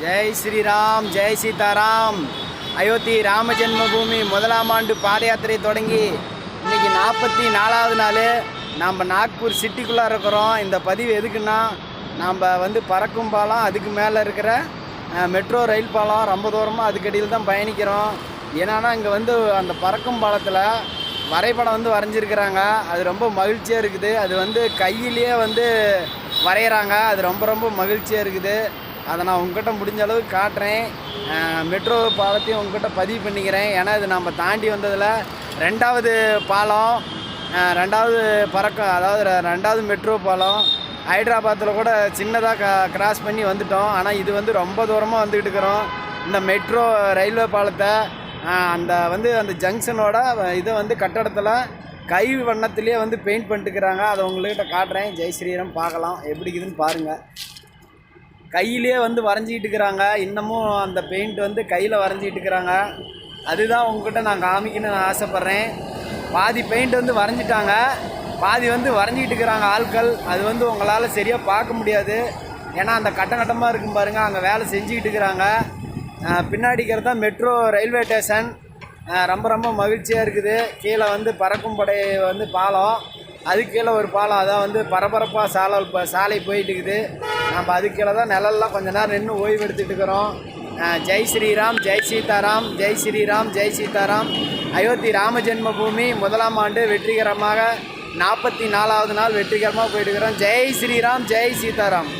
ஜெய் ஸ்ரீராம் ஜெய் சீதாராம். அயோத்தி ராம ஜென்மபூமி முதலாம் ஆண்டு பாத யாத்திரை தொடங்கி இன்னைக்கு நாற்பத்தி நாலாவது நாள். நாம் நாக்பூர் சிட்டிக்குள்ளே இருக்கிறோம். இந்த பதிவு எதுக்குன்னா நாம் வந்து பறக்கும் பாலம் அதுக்கு மேலே இருக்கிற மெட்ரோ ரயில் பாலம் ரொம்ப தூரமாக அதுக்கடியில் தான் பயணிக்கிறோம். ஏன்னா இங்கே வந்து அந்த பறக்கும் பாலத்தில் வரைபடம் வந்து வரைஞ்சிருக்கிறாங்க. அது ரொம்ப மகிழ்ச்சியாக இருக்குது. அது வந்து கையிலேயே வந்து வரைகிறாங்க அது ரொம்ப ரொம்ப மகிழ்ச்சியாக இருக்குது. அதை நான் உங்ககிட்ட முடிஞ்ச அளவுக்கு காட்டுறேன். மெட்ரோ பாலத்தையும் உங்ககிட்ட பதிவு பண்ணிக்கிறேன். ஏன்னா இது நம்ம தாண்டி வந்ததில் ரெண்டாவது பாலம் ரெண்டாவது பறக்கம் அதாவது ரெண்டாவது மெட்ரோ பாலம் ஹைதராபாத்தில் கூட சின்னதாக க கிராஸ் பண்ணி வந்துட்டோம். ஆனால் இது வந்து ரொம்ப தூரமாக வந்துக்கிட்டு இருக்கிறோம். இந்த மெட்ரோ ரயில்வே பாலத்தை அந்த வந்து அந்த ஜங்ஷனோட இதை வந்து கட்டடத்தில் கை வண்ணத்திலேயே வந்து பெயிண்ட் பண்ணிட்டுக்கிறாங்க. அதை உங்கள்கிட்ட காட்டுறேன். ஜெய் ஸ்ரீராம் பார்க்கலாம். எப்படி இருக்குதுன்னு பாருங்கள் கையிலே வந்து வரைஞ்சிக்கிட்டு இருக்கிறாங்க. இன்னமும் அந்த பெயிண்ட் வந்து கையில் வரைஞ்சிக்கிட்டு இருக்கிறாங்க. அதுதான் உங்ககிட்ட நான் காமிக்கணும்னு நான் ஆசைப்பட்றேன். பாதி பெயிண்ட் வந்து வரைஞ்சிட்டாங்க. பாதி வந்து வரைஞ்சிக்கிட்டு இருக்கிறாங்க ஆட்கள். அது வந்து உங்களால் சரியாக பார்க்க முடியாது. ஏன்னா அந்த கட்டம் கட்டமாக இருக்கும் பாருங்கள் அங்கே வேலை செஞ்சுக்கிட்டு இருக்கிறாங்க. பின்னாடிக்கிறது பின்னாடி இருக்கிறது தான் மெட்ரோ ரயில்வே ஸ்டேஷன் ரொம்ப ரொம்ப மகிழ்ச்சியாக இருக்குது. கீழே வந்து பறக்கும் படை வந்து பாலம். அது கீழே ஒரு பாலம். அதான் வந்து பரபரப்பாக சாலை சாலை போயிட்டு இருக்குது. நம்ம அதுக்கு தான் நிழல்லாம் கொஞ்ச நேரம் நின்று ஓய்வு எடுத்துகிட்டு இருக்கிறோம் ஜெய் ஸ்ரீராம் ஜெய் சீதாராம் ஜெய் ஸ்ரீராம் ஜெய் சீதாராம். அயோத்தி ராம ஜென்மபூமி முதலாம் ஆண்டு வெற்றிகரமாக நாற்பத்தி நாலாவது நாள் வெற்றிகரமாக போயிட்டு இருக்கிறோம் ஜெய் ஸ்ரீராம் ஜெய் சீதாராம்.